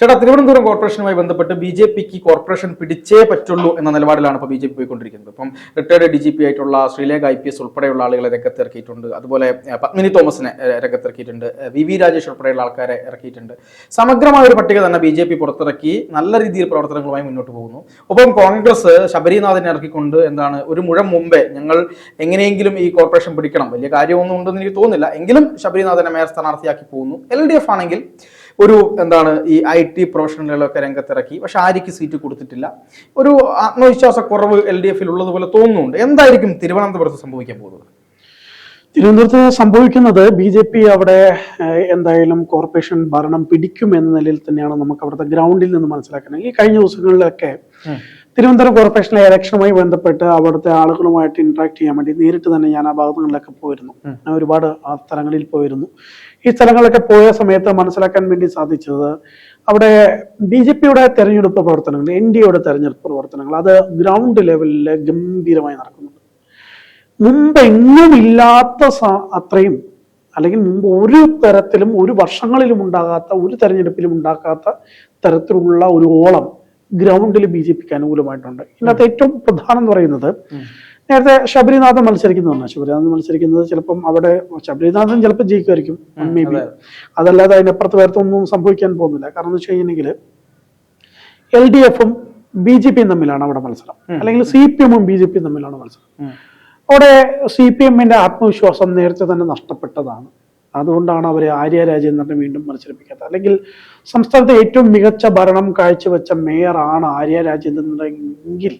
ചേട്ടാ തിരുവനന്തപുരം കോർപ്പറേഷനുമായി ബന്ധപ്പെട്ട് B J പിക്ക് corporation പിടിച്ചേ പറ്റുള്ളൂ എന്ന നിലപാടിലാണ് ഇപ്പോൾ ബി ജെ പി പോയിക്കൊണ്ടിരിക്കുന്നത്. ഇപ്പം റിട്ടയർഡ് ഡി ജി പി ആയിട്ടുള്ള ശ്രീലേഖ ഐ പി എസ് ഉൾപ്പെടെയുള്ള ആളുകളെ രംഗത്തിറക്കിയിട്ടുണ്ട്. അതുപോലെ പത്മിനി തോമസിനെ രംഗത്തിറക്കിയിട്ടുണ്ട്. വി വി രാജേഷ് ഉൾപ്പെടെയുള്ള ആൾക്കാരെ ഇറക്കിയിട്ടുണ്ട്. സമഗ്രമായ ഒരു പട്ടിക തന്നെ ബി ജെ പി പുറത്തിറക്കി നല്ല രീതിയിൽ പ്രവർത്തനങ്ങളുമായി മുന്നോട്ട് പോകുന്നു. ഒപ്പം കോൺഗ്രസ് ശബരിനാഥിനെ ഇറക്കിക്കൊണ്ട് എന്താണ് ഒരു മുഴം മുമ്പേ ഞങ്ങൾ എങ്ങനെയെങ്കിലും ഈ കോർപ്പറേഷൻ പിടിക്കണം. വലിയ കാര്യമൊന്നും ഉണ്ടെന്ന് എനിക്ക് തോന്നുന്നില്ല. എങ്കിലും ശബരിനാഥനെ മേയർ സ്ഥാനാർത്ഥിയാക്കി പോകുന്നു. എൽ ഡി എഫ് ആണെങ്കിൽ ഒരു എന്താണ് ഈ ഐ ടി പ്രൊഫഷണലുകളൊക്കെ രംഗത്തിറക്കി. പക്ഷെ ആര്യക്ക് സീറ്റ് കൊടുത്തിട്ടില്ല. ഒരു ആത്മവിശ്വാസക്കുറവ് എൽ ഡി എഫിൽ ഉള്ളതുപോലെ തോന്നുന്നുണ്ട്. എന്തായിരിക്കും തിരുവനന്തപുരത്ത് സംഭവിക്കാൻ പോകുന്നത്? തിരുവനന്തപുരത്ത് സംഭവിക്കുന്നത് ബി ജെ പി അവിടെ എന്തായാലും കോർപ്പറേഷൻ ഭരണം പിടിക്കും എന്ന നിലയിൽ തന്നെയാണ് നമുക്ക് അവിടുത്തെ ഗ്രൗണ്ടിൽ നിന്ന് മനസ്സിലാക്കുന്നത്. ഈ കഴിഞ്ഞ ദിവസങ്ങളിലൊക്കെ തിരുവനന്തപുരം കോർപ്പറേഷനിലെ ഇലക്ഷനുമായി ബന്ധപ്പെട്ട് അവിടുത്തെ ആളുകളുമായിട്ട് ഇന്ററാക്ട് ചെയ്യാൻ വേണ്ടി നേരിട്ട് തന്നെ ഞാൻ ആ ഭാഗങ്ങളിലൊക്കെ പോയിരുന്നു. ഞാൻ ഒരുപാട് ആ സ്ഥലങ്ങളിൽ പോയിരുന്നു. ഈ സ്ഥലങ്ങളിലൊക്കെ പോയ സമയത്ത് മനസ്സിലാക്കാൻ വേണ്ടി സാധിച്ചത് അവിടെ ബി ജെ പിയുടെ തെരഞ്ഞെടുപ്പ് പ്രവർത്തനങ്ങൾ എൻ ഡി എയുടെ തെരഞ്ഞെടുപ്പ് പ്രവർത്തനങ്ങൾ അത് ഗ്രൗണ്ട് ലെവലിൽ ഗംഭീരമായി നടക്കുന്നുണ്ട്. മുമ്പ് എങ്ങും ഇല്ലാത്ത അത്രയും അല്ലെങ്കിൽ മുമ്പ് ഒരു തരത്തിലും ഒരു വർഷങ്ങളിലും ഉണ്ടാകാത്ത ഒരു തെരഞ്ഞെടുപ്പിലും ഉണ്ടാക്കാത്ത തരത്തിലുള്ള ഒരു ഓളം ഗ്രൗണ്ടിൽ ബി ജെ പിക്ക് അനുകൂലമായിട്ടുണ്ട്. ഇതിനകത്ത് ഏറ്റവും പ്രധാനം എന്ന് പറയുന്നത് നേരത്തെ ശബരിനാഥൻ മത്സരിക്കുന്നതാണ് ശബരിനാഥൻ മത്സരിക്കുന്നത് ചിലപ്പം അവിടെ ശബരിനാഥൻ ചിലപ്പോൾ ജയിക്കുമായിരിക്കും. മേ ബി അതല്ലാതെ അതിനപ്പുറത്ത് ഒന്നും സംഭവിക്കാൻ പോകുന്നില്ല. കാരണം എന്ന് വെച്ച് കഴിഞ്ഞിട്ടുണ്ടെങ്കിൽ എൽ ഡി എഫും ബി ജെ പിയും തമ്മിലാണ് അവിടെ മത്സരം. അല്ലെങ്കിൽ സി പി എമ്മും ബി ജെ പിയും തമ്മിലാണ് മത്സരം. അവിടെ സി പി എമ്മിന്റെ ആത്മവിശ്വാസം നേരത്തെ തന്നെ നഷ്ടപ്പെട്ടതാണ്. അതുകൊണ്ടാണ് അവരെ ആര്യ രാജേന്ദ്രനെ വീണ്ടും മത്സരിപ്പിക്കാത്തത്. അല്ലെങ്കിൽ സംസ്ഥാനത്തെ ഏറ്റവും മികച്ച ഭരണം കാഴ്ചവെച്ച മേയറാണ് ആര്യ രാജേന്ദ്രൻ എങ്കിൽ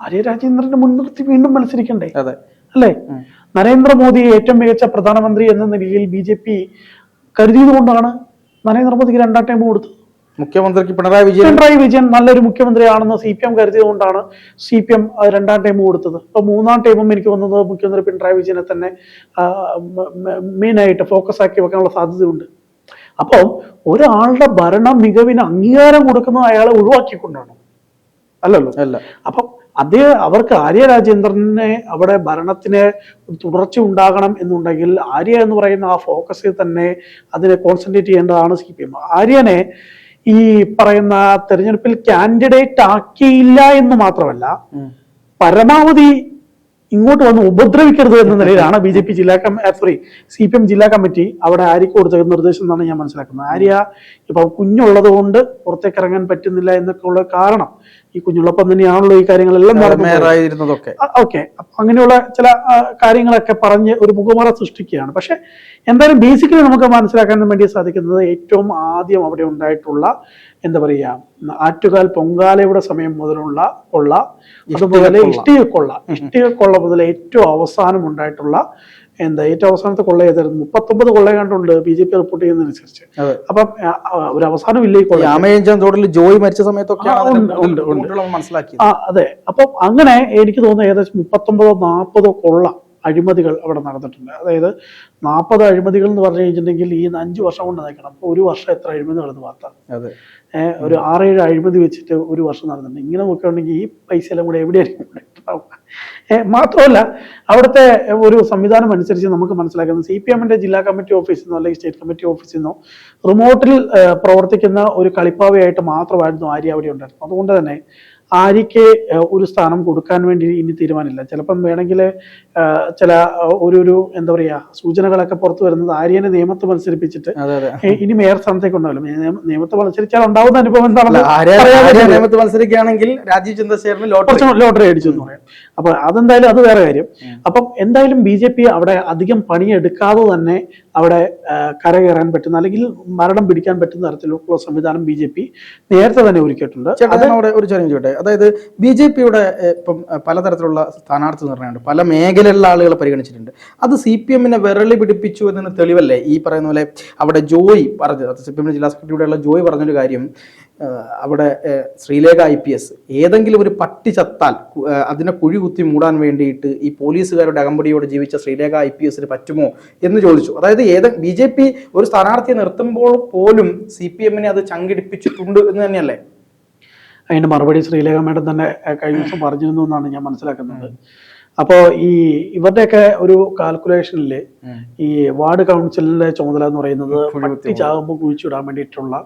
ആര്യ രാജേന്ദ്രന്റെ മുൻനിർത്തി വീണ്ടും മത്സരിക്കണ്ടേ? അതെ. അല്ലേ? നരേന്ദ്രമോദിയെ ഏറ്റവും മികച്ച പ്രധാനമന്ത്രി എന്ന നിലയിൽ ബി ജെ പി കരുതിയതുകൊണ്ടാണ് നരേന്ദ്രമോദിക്ക് രണ്ടാം ടൈം കൊടുത്തത്. മുഖ്യമന്ത്രിക്ക് പിണറായി വിജയൻ പിണറായി വിജയൻ നല്ലൊരു മുഖ്യമന്ത്രിയാണെന്ന് സി പി എം കരുതിയതുകൊണ്ടാണ് സി പി എം രണ്ടാം ടൈം കൊടുത്തത്. അപ്പൊ മൂന്നാം ടൈമും എനിക്ക് വന്നത് മുഖ്യമന്ത്രി പിണറായി വിജയനെ തന്നെ മെയിൻ ആയിട്ട് ഫോക്കസ് ആക്കി വെക്കാനുള്ള സാധ്യതയുണ്ട്. അപ്പോൾ ഒരാളുടെ ഭരണ മികവിന് അംഗീകാരം കൊടുക്കുന്നത് അയാളെ ഒഴിവാക്കിക്കൊണ്ടാണ്. അല്ലല്ലോ? അല്ല. അപ്പം അതേ അവർക്ക് ആര്യ രാജേന്ദ്രനെ അവിടെ ഭരണത്തിന് തുടർച്ച ഉണ്ടാകണം എന്നുണ്ടെങ്കിൽ ആര്യ എന്ന് പറയുന്ന ആ ഫോക്കസിൽ തന്നെ അതിനെ കോൺസെൻട്രേറ്റ് ചെയ്യേണ്ടതാണ് സി പി എം ആര്യനെ ഈ പറയുന്ന തെരഞ്ഞെടുപ്പിൽ കാൻഡിഡേറ്റ് ആക്കിയില്ല എന്ന് മാത്രമല്ല പരമാവധി ഇങ്ങോട്ട് വന്ന് ഉപദ്രവിക്കരുത് എന്ന നിലയിലാണ് ബി ജെ പി ജില്ലാ സോറി സി പി എം ജില്ലാ കമ്മിറ്റി അവിടെ ആര്യക്ക് കൊടുത്ത നിർദ്ദേശം എന്നാണ് ഞാൻ മനസ്സിലാക്കുന്നത്. ആര്യ ഇപ്പൊ കുഞ്ഞുള്ളത് കൊണ്ട് പുറത്തേക്ക് ഇറങ്ങാൻ പറ്റുന്നില്ല എന്നൊക്കെ ഉള്ള കാരണം ഈ കുഞ്ഞുള്ളപ്പം തന്നെയാണല്ലോ ഈ കാര്യങ്ങളെല്ലാം നടന്നതൊക്കെ ഓക്കെ. അങ്ങനെയുള്ള ചില കാര്യങ്ങളൊക്കെ പറഞ്ഞ് ഒരു മുഖമറ സൃഷ്ടിക്കുകയാണ്. പക്ഷെ എന്തായാലും ബേസിക്കലി നമുക്ക് മനസ്സിലാക്കാൻ വേണ്ടി സാധിക്കുന്നത് ഏറ്റവും ആദ്യം അവിടെ ഉണ്ടായിട്ടുള്ള എന്താ പറയുക ആറ്റുകാൽ പൊങ്കാലയുടെ സമയം മുതലുള്ള കൊള്ള അതുപോലെ ഇഷ്ടിക കൊള്ള ഇഷ്ടിക കൊള്ള മുതൽ ഏറ്റവും അവസാനം ഉണ്ടായിട്ടുള്ള എന്താ ഏറ്റവും അവസാനത്തെ കൊള്ള ഏതായിരുന്നു മുപ്പത്തൊമ്പത് കൊള്ള കണ്ടുണ്ട് ബി ജെ പി റിപ്പോർട്ട് ചെയ്യുന്നതനുസരിച്ച്. അപ്പം ഒരു അവസാനം ഇല്ല ഈ കൊള്ള തോടിൽ ജോയി മരിച്ച സമയത്തൊക്കെ മനസ്സിലാക്കി ആ അതെ. അപ്പം അങ്ങനെ എനിക്ക് തോന്നുന്നത് ഏകദേശം മുപ്പത്തൊമ്പതോ നാൽപ്പതോ കൊള്ള അഴിമതികൾ അവിടെ നടന്നിട്ടുണ്ട്. അതായത് നാൽപ്പത് അഴിമതികൾ എന്ന് പറഞ്ഞു കഴിഞ്ഞിട്ടുണ്ടെങ്കിൽ ഈ അഞ്ച് വർഷം കൊണ്ട് നയിക്കണം അപ്പോൾ ഒരു വർഷം എത്ര അഴിമതി എന്ന് വാർത്ത ഒരു ആറേഴ് അഴിമതി വെച്ചിട്ട് ഒരു വർഷം നടന്നിട്ടുണ്ട്. ഇങ്ങനെ നോക്കുകയാണെങ്കിൽ ഈ പൈസ എല്ലാം കൂടെ എവിടെയായിരിക്കും? മാത്രമല്ല അവിടുത്തെ ഒരു സംവിധാനം അനുസരിച്ച് നമുക്ക് മനസ്സിലാക്കുന്നത് സി പി എമ്മിന്റെ ജില്ലാ കമ്മിറ്റി ഓഫീസിൽ നിന്നോ അല്ലെങ്കിൽ സ്റ്റേറ്റ് കമ്മിറ്റി ഓഫീസിൽ നിന്നോ റിമോട്ടിൽ പ്രവർത്തിക്കുന്ന ഒരു കളിപ്പാവയായിട്ട് മാത്രമായിരുന്നു ആര്യ അവിടെ ഉണ്ടായിരുന്നു അതുകൊണ്ട് തന്നെ ആര്യക്ക് ഒരു സ്ഥാനം കൊടുക്കാൻ വേണ്ടി ഇനി തീരുമാനമില്ല. ചിലപ്പം വേണമെങ്കിൽ ചില ഒരു ഒരു എന്താ പറയുക സൂചനകളൊക്കെ പുറത്തു വരുന്നത് ആര്യനെ നിയമത്തെ മത്സരിപ്പിച്ചിട്ട് ഇനി മേയർ സ്ഥാനത്തേക്ക് ഉണ്ടാവില്ല നിയമത്തെ മത്സരിച്ചാൽ ഉണ്ടാവുന്ന അനുഭവം എന്താണല്ലോ എന്താണെന്ന്. നിയമത്ത് മത്സരിക്കുകയാണെങ്കിൽ രാജീവ് ചന്ദ്രശേഖരന് ലോട്ടറി. അടിച്ചു എന്ന് പറയാം. അപ്പൊ അതെന്തായാലും അത് വേറെ കാര്യം. അപ്പം എന്തായാലും ബി ജെ പി അവിടെ അധികം പണിയെടുക്കാതെ തന്നെ അവിടെ കരകയറാൻ പറ്റുന്ന അല്ലെങ്കിൽ മരണം പിടിക്കാൻ പറ്റുന്ന തരത്തിലുള്ള സംവിധാനം ബി ജെ പി നേരത്തെ തന്നെ ഒരുക്കിയിട്ടുണ്ട്. അവിടെ ഒരു ചോദ്യം ചോട്ടെ അതായത് ബി ജെ പിയുടെ ഇപ്പം പലതരത്തിലുള്ള സ്ഥാനാർത്ഥി നിർണയമുണ്ട്. പല മേഖലയിലുള്ള ആളുകളെ പരിഗണിച്ചിട്ടുണ്ട്. അത് സി പി എമ്മിനെ വിരളി പിടിപ്പിച്ചു എന്നതിന് തെളിവല്ലേ? ഈ പറയുന്ന പോലെ അവിടെ ജോയി പറഞ്ഞത് സി പി എമ്മിന്റെ ജില്ലാ സെക്രട്ടറിയുടെ ജോയി പറഞ്ഞൊരു കാര്യം അവിടെ ശ്രീലേഖ ഐ പി എസ് ഏതെങ്കിലും ഒരു പട്ടി ചത്താൽ അതിനെ കുഴി കുത്തി മൂടാൻ വേണ്ടിയിട്ട് ഈ പോലീസുകാരുടെ അകമ്പടിയോട് ജീവിച്ച ശ്രീലേഖ ഐ പി എസിന് പറ്റുമോ എന്ന് ചോദിച്ചു. അതായത് ഏത് ബി ജെ പി ഒരു സ്ഥാനാർത്ഥിയെ നിർത്തുമ്പോൾ പോലും സി പി എമ്മിനെ അത് ചങ്കിടിപ്പിച്ചിട്ടുണ്ട് എന്ന് തന്നെയല്ലേ? അതിന്റെ മറുപടി ശ്രീലേഖ മേഡം തന്നെ കഴിഞ്ഞ ദിവസം പറഞ്ഞിരുന്നു എന്നാണ് ഞാൻ മനസ്സിലാക്കുന്നത്. അപ്പോൾ ഈ ഇവരുടെയൊക്കെ ഒരു കാൽക്കുലേഷനിൽ ഈ വാർഡ് കൗൺസിലിന്റെ ചുമതല എന്ന് പറയുന്നത് പട്ടി കുഴിച്ചിടാൻ വേണ്ടിയിട്ടുള്ള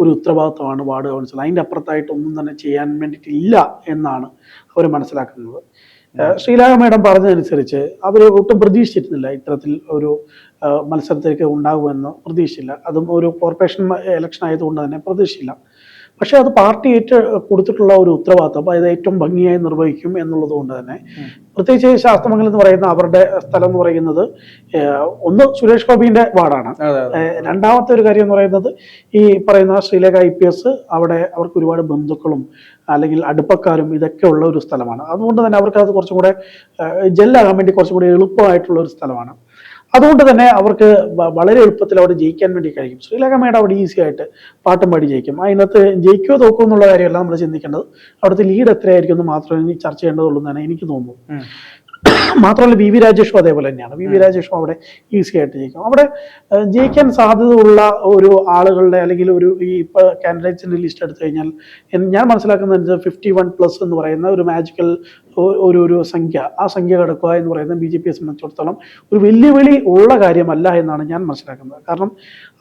ഒരു ഉത്തരവാദിത്വമാണ് വാർഡ് കൗൺസിൽ. അതിന്റെ അപ്പുറത്തായിട്ട് ഒന്നും തന്നെ ചെയ്യാൻ വേണ്ടിയിട്ടില്ല എന്നാണ് അവർ മനസ്സിലാക്കുന്നത്. ശ്രീലാക മേഡം പറഞ്ഞതനുസരിച്ച് അവർ ഒട്ടും പ്രതീക്ഷിച്ചിരുന്നില്ല ഇത്തരത്തിൽ ഒരു മത്സരത്തിലേക്ക് ഉണ്ടാകുമെന്ന് പ്രതീക്ഷിച്ചില്ല. അതും ഒരു കോർപ്പറേഷൻ ഇലക്ഷൻ ആയതുകൊണ്ട് തന്നെ പ്രതീക്ഷിച്ചില്ല. പക്ഷെ അത് പാർട്ടി ഏറ്റ കൊടുത്തിട്ടുള്ള ഒരു ഉത്തരവാദിത്വം അത് ഏറ്റവും ഭംഗിയായി നിർവഹിക്കും എന്നുള്ളത് കൊണ്ട് തന്നെ പ്രത്യേകിച്ച് ശാസ്ത്രമംഗലം എന്ന് പറയുന്ന അവരുടെ സ്ഥലം എന്ന് പറയുന്നത് ഒന്ന് സുരേഷ് ഗോപിന്റെ വാർഡാണ്. രണ്ടാമത്തെ ഒരു കാര്യം എന്ന് പറയുന്നത് ഈ പറയുന്ന ശ്രീലേഖ ഐ പി എസ് അവിടെ അവർക്ക് ഒരുപാട് ബന്ധുക്കളും അല്ലെങ്കിൽ അടുപ്പക്കാരും ഇതൊക്കെ ഉള്ള ഒരു സ്ഥലമാണ്. അതുകൊണ്ട് തന്നെ അവർക്ക് അത് കുറച്ചും കൂടെ ജെല്ലാകാൻ വേണ്ടി കുറച്ചും കൂടി എളുപ്പമായിട്ടുള്ള ഒരു സ്ഥലമാണ്. അതുകൊണ്ട് തന്നെ അവർക്ക് വളരെ എളുപ്പത്തിൽ അവിടെ ജയിക്കാൻ വേണ്ടി കഴിയും. ശ്രീലങ്ക മേഡം അവിടെ ഈസി ആയിട്ട് പാട്ടും പാടി ജയിക്കും. അതിനകത്ത് ജയിക്കുമോ തോക്കുമോ എന്നുള്ള കാര്യമല്ല നമ്മൾ ചിന്തിക്കേണ്ടത്. അവിടുത്തെ ലീഡ് എത്രയായിരിക്കും എന്ന് മാത്രമേ ചർച്ച ചെയ്യേണ്ടതുള്ളൂ എന്നാണ് എനിക്ക് തോന്നുന്നത്. മാത്രമല്ല വി വി രാജേഷും അതേപോലെ തന്നെയാണ്. വി വി രാജേഷും അവിടെ ഈസി ആയിട്ട് ജയിക്കും. അവിടെ ജയിക്കാൻ സാധ്യതയുള്ള ഒരു ആളുകളുടെ അല്ലെങ്കിൽ ഒരു ഈ ഇപ്പൊ കാൻഡിഡേറ്റ്സിന്റെ ലിസ്റ്റ് എടുത്തു കഴിഞ്ഞാൽ ഞാൻ മനസ്സിലാക്കുന്നത് ഫിഫ്റ്റി വൺ പ്ലസ് എന്ന് പറയുന്ന ഒരു മാജിക്കൽ ഒരു ഒരു സംഖ്യ. ആ സംഖ്യ കടക്കുക എന്ന് പറയുന്നത് ബി ജെ പിയെ സംബന്ധിച്ചിടത്തോളം ഒരു വെല്ലുവിളി ഉള്ള കാര്യമല്ല എന്നാണ് ഞാൻ മനസ്സിലാക്കുന്നത്. കാരണം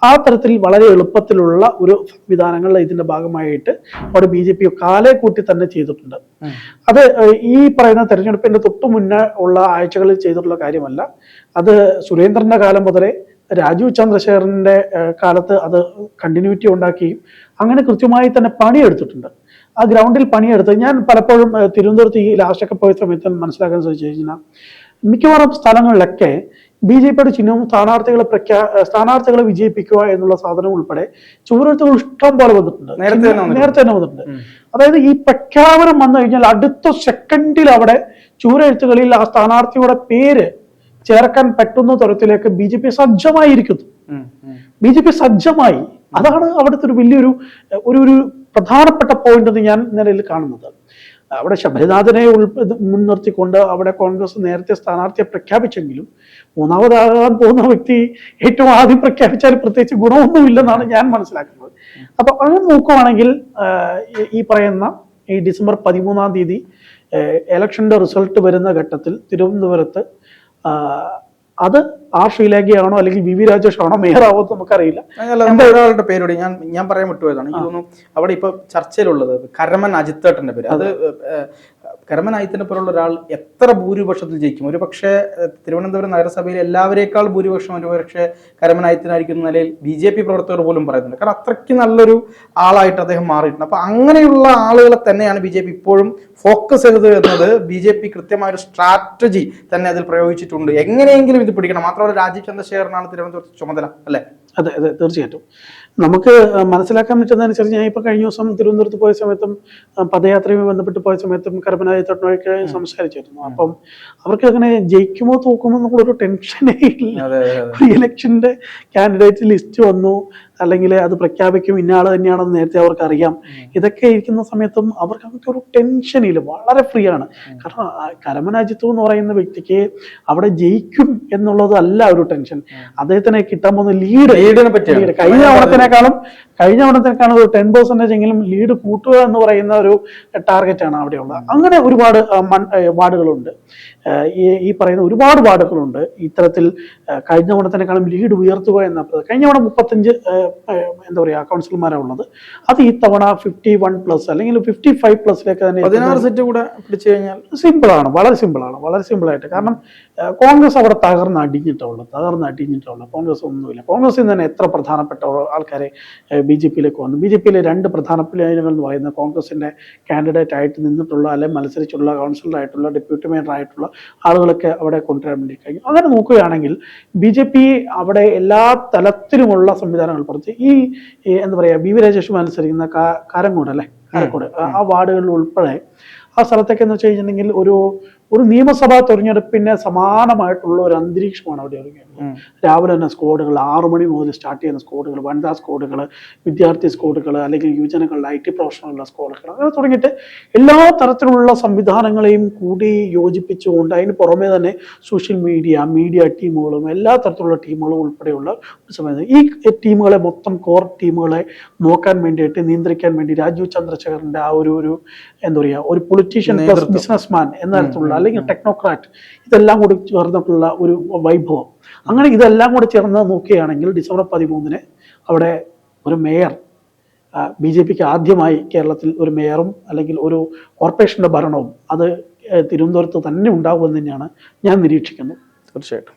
ആ തരത്തിൽ വളരെ എളുപ്പത്തിലുള്ള ഒരു സംവിധാനങ്ങൾ ഇതിന്റെ ഭാഗമായിട്ട് അവിടെ ബി ജെ പി കാലേ കൂട്ടി തന്നെ ചെയ്തിട്ടുണ്ട്. അത് ഈ പറയുന്ന തെരഞ്ഞെടുപ്പിന്റെ തൊട്ടു മുന്നേ ഉള്ള ആഴ്ചകളിൽ ചെയ്തിട്ടുള്ള കാര്യമല്ല. അത് സുരേന്ദ്രന്റെ കാലം മുതലേ രാജീവ് ചന്ദ്രശേഖരന്റെ കാലത്ത് അത് കണ്ടിന്യൂറ്റി ഉണ്ടാക്കുകയും അങ്ങനെ കൃത്യമായി തന്നെ പണിയെടുത്തിട്ടുണ്ട്. ആ ഗ്രൗണ്ടിൽ പണിയെടുത്ത് ഞാൻ പലപ്പോഴും തിരുവനന്തപുരത്ത് ഈ ലാസ്റ്റൊക്കെ പോയ സമയത്ത് മനസ്സിലാക്കാൻ ശ്രമിച്ചു കഴിഞ്ഞാൽ മിക്കവാറും സ്ഥലങ്ങളിലൊക്കെ ബി ജെ പിയുടെ ചിഹ്നവും സ്ഥാനാർത്ഥികളെ പ്രഖ്യാ സ്ഥാനാർത്ഥികളെ വിജയിപ്പിക്കുക എന്നുള്ള സാധനം ഉൾപ്പെടെ ചുവരെഴുത്തുകൾ ഇഷ്ടം പോലെ വന്നിട്ടുണ്ട്. നേരത്തെ തന്നെ വന്നിട്ടുണ്ട്. അതായത് ഈ പ്രഖ്യാപനം വന്നു കഴിഞ്ഞാൽ അടുത്ത സെക്കൻഡിൽ അവിടെ ചൂരെഴുത്തുകളിൽ ആ സ്ഥാനാർത്ഥിയുടെ പേര് ചേർക്കാൻ പറ്റുന്ന തരത്തിലേക്ക് ബി ജെ പി സജ്ജമായിരിക്കുന്നു. ബി ജെ പി സജ്ജമായി. അതാണ് അവിടുത്തെ ഒരു വലിയൊരു ഒരു ഒരു പ്രധാനപ്പെട്ട പോയിന്റ് എന്ന് ഞാൻ നിലയിൽ കാണുന്നത്. അവിടെ ശബരിനാഥനെ ഉൾ മുൻനിർത്തിക്കൊണ്ട് അവിടെ കോൺഗ്രസ് നേരത്തെ സ്ഥാനാർത്ഥിയെ പ്രഖ്യാപിച്ചെങ്കിലും മൂന്നാമതാകാൻ പോകുന്ന വ്യക്തി ഏറ്റവും ആദ്യം പ്രഖ്യാപിച്ചാൽ പ്രത്യേകിച്ച് ഗുണമൊന്നുമില്ലെന്നാണ് ഞാൻ മനസ്സിലാക്കുന്നത്. അപ്പൊ അങ്ങനെ നോക്കുവാണെങ്കിൽ ഈ- പറയുന്ന ഈ ഡിസംബർ പതിമൂന്നാം തീയതി ഇലക്ഷന്റെ റിസൾട്ട് വരുന്ന ഘട്ടത്തിൽ തിരുവനന്തപുരത്ത് അത് ആ ശ്രീലേഖയാണോ അല്ലെങ്കിൽ വി വി രാജേഷ് ആണോ മേയറാവോ എന്ന് നമുക്കറിയില്ല. ഒരാളുടെ പേരോട്. ഞാൻ ഞാൻ പറയാൻ വിട്ടുപോയതാണ്. എനിക്ക് തോന്നുന്നു അവിടെ ഇപ്പൊ ചർച്ചയിലുള്ളത് കരമൻ അജിത്തേട്ടന്റെ പേര്. അത് ഏഹ്, കരമൻ അജിത്തിന്റെ പോലുള്ള ഒരാൾ എത്ര ഭൂരിപക്ഷത്തിൽ ജയിക്കും? ഒരു പക്ഷേ തിരുവനന്തപുരം നഗരസഭയിൽ എല്ലാവരേക്കാൾ ഭൂരിപക്ഷം ഒരു പക്ഷേ കരമൻ അജിത്തിനായിരിക്കുന്ന നിലയിൽ ബി ജെ പി പ്രവർത്തകർ പോലും പറയുന്നുണ്ട്. കാരണം അത്രയ്ക്ക് നല്ലൊരു ആളായിട്ട് അദ്ദേഹം മാറിയിട്ടുണ്ട്. അപ്പൊ അങ്ങനെയുള്ള ആളുകളെ തന്നെയാണ് ബി ജെ പി ഇപ്പോഴും ഫോക്കസ് ചെയ്തത് എന്നത് ബി ജെ പി കൃത്യമായ ഒരു സ്ട്രാറ്റജി തന്നെ അതിൽ പ്രയോഗിച്ചിട്ടുണ്ട്. എങ്ങനെയെങ്കിലും ഇത് പിടിക്കണം. മാത്രമല്ല രാജീവ് ചന്ദ്രശേഖരനാണ് തിരുവനന്തപുരത്ത് ചുമതല അല്ലേ? അതെ അതെ തീർച്ചയായിട്ടും. നമുക്ക് മനസ്സിലാക്കാൻ പറ്റുന്നതനുസരിച്ച് ഞാൻ ഇപ്പൊ കഴിഞ്ഞ ദിവസം തിരുവനന്തപുരത്ത് പോയ സമയത്തും പദയാത്രയുമായി ബന്ധപ്പെട്ട് പോയ സമയത്തും കരമനായ തൊട്ടൊക്കെ സംസാരിച്ചിരുന്നു. അപ്പം അവർക്ക് അങ്ങനെ ജയിക്കുമോ തോക്കുമോ എന്നുള്ളൊരു ടെൻഷനേ ഇല്ല. ഒരു ഇലക്ഷന്റെ കാൻഡിഡേറ്റ് ലിസ്റ്റ് വന്നു. അല്ലെങ്കിൽ അത് പ്രഖ്യാപിക്കും ഇന്ന ആൾ തന്നെയാണെന്ന് നേരത്തെ അവർക്ക് അറിയാം. ഇതൊക്കെ ഇരിക്കുന്ന സമയത്തും അവർക്ക് അങ്ങനത്തെ ഒരു ടെൻഷനിൽ വളരെ ഫ്രീ ആണ്. കാരണം കരമനാജിത്വം കരമനാജിത്തു എന്ന് പറയുന്ന വ്യക്തിക്ക് അവിടെ ജയിക്കും എന്നുള്ളതല്ല ഒരു ടെൻഷൻ. അദ്ദേഹത്തിന് കിട്ടാൻ പോകുന്ന. ലീഡ് കഴിഞ്ഞ ഓണത്തിനേക്കാളും കഴിഞ്ഞ ഓണത്തിനേക്കാണ് ഒരു ടെൻ പെർസെന്റേജ് എങ്കിലും ലീഡ് കൂട്ടുക എന്ന് പറയുന്ന ഒരു ടാർഗറ്റാണ് അവിടെയുള്ളത്. അങ്ങനെ ഒരുപാട് വാർഡുകളുണ്ട്. ഈ പറയുന്ന ഒരുപാട് വാർഡുകളുണ്ട്. ഇത്തരത്തിൽ കഴിഞ്ഞ ഓണത്തിനേക്കാളും ലീഡ് ഉയർത്തുക എന്ന കഴിഞ്ഞ ഓണം മുപ്പത്തഞ്ച് എന്താ പറയുക കൗൺസിലർമാരാണ് ഉള്ളത്. അത് ഈ തവണ ഫിഫ്റ്റി വൺ പ്ലസ് അല്ലെങ്കിൽ ഫിഫ്റ്റി ഫൈവ് പ്ലസിലേക്ക് തന്നെ പതിനാറ് സെറ്റ് കൂടെ പിടിച്ചു കഴിഞ്ഞാൽ? സിമ്പിളാണ് വളരെ സിമ്പിളാണ് വളരെ സിമ്പിളായിട്ട് കാരണം കോൺഗ്രസ് അവിടെ തകർന്ന് അടിഞ്ഞിട്ടുള്ളൂ തകർന്ന് അടിഞ്ഞിട്ടുള്ളൂ കോൺഗ്രസ് ഒന്നുമില്ല. കോൺഗ്രസിൽ നിന്ന് തന്നെ എത്ര പ്രധാനപ്പെട്ട ആൾക്കാരെ ബി ജെ പിയിലേക്ക് വന്നു. ബി ജെ പിയിലെ രണ്ട് പ്രധാന പ്ലേയറുകൾ എന്ന് പറയുന്നത് കോൺഗ്രസിന്റെ കാൻഡിഡേറ്റ് ആയിട്ട് നിന്നിട്ടുള്ള അല്ലെങ്കിൽ മത്സരിച്ചുള്ള കൗൺസിലറായിട്ടുള്ള ഡെപ്യൂട്ടി മേയർ ആയിട്ടുള്ള ആളുകളൊക്കെ അവിടെ കൊണ്ടുവരാൻ വേണ്ടി കഴിഞ്ഞു. അങ്ങനെ നോക്കുകയാണെങ്കിൽ ബി ജെ പി അവിടെ എല്ലാ തലത്തിലുമുള്ള സംവിധാനങ്ങൾ പുറത്ത് ഈ എന്താ പറയുക ബി വി രാജേഷ് മത്സരിക്കുന്ന കാരംകോട് അല്ലേ? കാരക്കോട് ആ വാർഡുകളിൽ ഉൾപ്പെടെ ആ സ്ഥലത്തൊക്കെ എന്ന് വെച്ച് കഴിഞ്ഞിട്ടുണ്ടെങ്കിൽ ഒരു ഒരു നിയമസഭാ തെരഞ്ഞെടുപ്പിന് സമാനമായിട്ടുള്ള ഒരു അന്തരീക്ഷമാണ് അവിടെ ഇറങ്ങിയത്. രാവിലെ തന്നെ സ്കോഡുകൾ ആറു മണി മുതൽ സ്റ്റാർട്ട് ചെയ്യുന്ന സ്കോഡുകൾ വനിതാ സ്കോഡുകൾ വിദ്യാർത്ഥി സ്കോഡുകൾ അല്ലെങ്കിൽ യുവജനങ്ങളുടെ ഐ ടി പ്രൊഫഷണലുള്ള സ്കോഡുകൾ അങ്ങനെ തുടങ്ങിയിട്ട് എല്ലാ തരത്തിലുള്ള സംവിധാനങ്ങളെയും കൂടി യോജിപ്പിച്ചുകൊണ്ട് അതിന് പുറമെ തന്നെ സോഷ്യൽ മീഡിയ മീഡിയ ടീമുകളും എല്ലാ തരത്തിലുള്ള ടീമുകളും ഉൾപ്പെടെയുള്ള ഒരു സമയത്ത് ഈ ടീമുകളെ മൊത്തം കോർ ടീമുകളെ നോക്കാൻ വേണ്ടിയിട്ട് നിയന്ത്രിക്കാൻ വേണ്ടി രാജീവ് ചന്ദ്രശേഖറിന്റെ ആ ഒരു ഒരു എന്താ പറയുക ഒരു പൊളിറ്റിക്കൽ പൊളിറ്റീഷ്യൻ പ്ലസ് ബിസിനസ്മാൻ എന്ന തരത്തിലുള്ള അല്ലെങ്കിൽ ടെക്നോക്രാറ്റ് ഇതെല്ലാം കൂടി ചേർന്നിട്ടുള്ള ഒരു വൈഭവം. അങ്ങനെ ഇതെല്ലാം കൂടി ചേർന്ന് നോക്കുകയാണെങ്കിൽ ഡിസംബർ പതിമൂന്നിന് അവിടെ ഒരു മേയർ ബി ജെ പിക്ക് ആദ്യമായി കേരളത്തിൽ ഒരു മേയറും അല്ലെങ്കിൽ ഒരു കോർപ്പറേഷന്റെ ഭരണവും അത് തിരുവനന്തപുരത്ത് തന്നെ ഉണ്ടാകുമെന്ന് തന്നെയാണ് ഞാൻ നിരീക്ഷിക്കുന്നത് തീർച്ചയായിട്ടും.